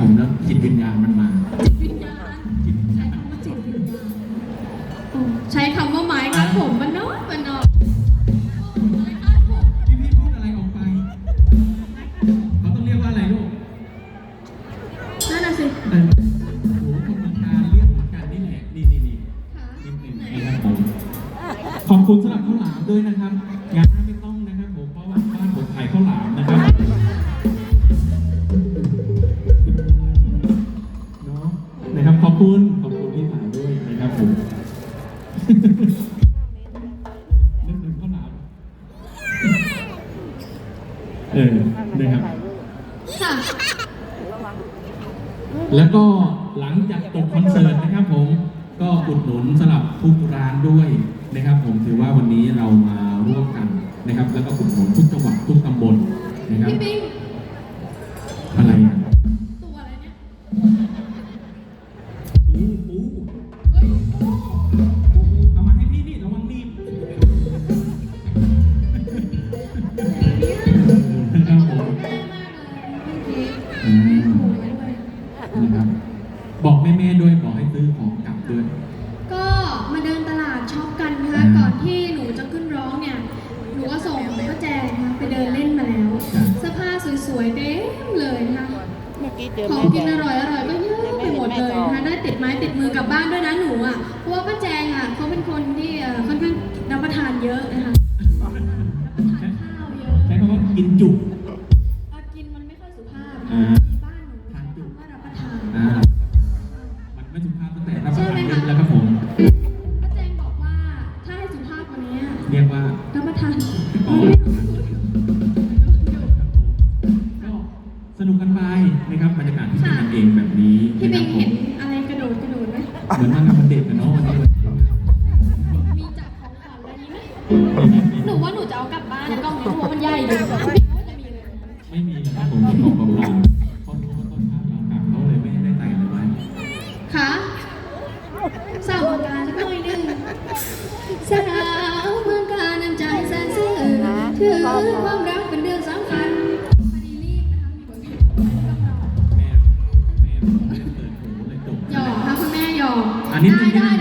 ผมแล้วจิตวิญญาณมันมา จิตวิญญาณจิตวิญใช้ญาณคำว่าจิตวิญญาณโอ้ใช้คำว่าไม้ครับผมมันเนาะมันเนาะไม้ครับผมพี่พี่พูดอะไรออกไปเขาต้องเรียกว่าอะไรลูกนั่นน่ะสิเออโอ้โหคนเมืองการเรียกเหมือนกันนี่แหละนี่นี่นี่ค่ะนิดหนึ่งนะครับผมขอบคุณสำหรับข้าวหลามด้วยนะครับงาน ผม นึกถึงข้าวหลามเออนะครับ ค่ะแล้วก็หลังจากจบคอนเสิร์ตนะครับผมก็อุดหนุนสลับทุกร้านด้วยนะครับ ผมถือว่าวันนี้เรามาร่วมกันนะครับ แล้วก็อุดหนุนทุกจังหวัดทุกตำบลนะครับ พี่ปิ๊ง อืมโอ้ยด้วยนะครับบอกแม่ๆด้วยบอกให้ซื้อของกลับด้วย ก็มาเดินตลาดช็อปกันนะคะอืมก่อนที่หนูจะขึ้นร้องเนี่ย หนูก็ส่งป้าแจงนะคะไปเดินเล่นมาแล้วครับเสื้อผ้าสวยๆเต็มเลยนะคะเมื่อกี้เจอของแม่กินแดองร่อยอร่อยๆก็เยอะไปหมดเลยนะคะได้ติดไม้ติดมือกลับบ้านด้วยนะหนูอะ เพราะว่าป้าแจงอะเขาเป็นคนที่เอ่อค่อนข้างรับประทานเยอะนะคะรับประทานข้าวเยอะใช้คำว่ากินจุเอยสุภาพอ่า ที่บ้านหนูทานจุว่ารับประทานอ่ามันไม่สุภาพตั้งแต่รับประทานเล่นแล้วครับผม ป้าแจงบอกว่าถ้าให้สุภาพกว่านี้อะเรียกว่า รับประทานอ๋อ ก็สนุกกันไปนะครับบรรยากาศที่เป็นกันเองแบบนี้พี่นะคเบรับงผมเห็นอะไรกระโดดกระโดดไหม เหมือนมันกับมันเด็กกันเนาะวันนี้มีจับของขวัญอะไรนี้ไหมหนูว่าหนูจะเอากลับบ้านนะกล้องนี้เพราะว่ามันใหญ่เลย สาวเมืองกาญใจแสนซื่อถือความรักเป็นเรื่องสำคัญหยอกค่ะคุณแม่หยอกได้ได้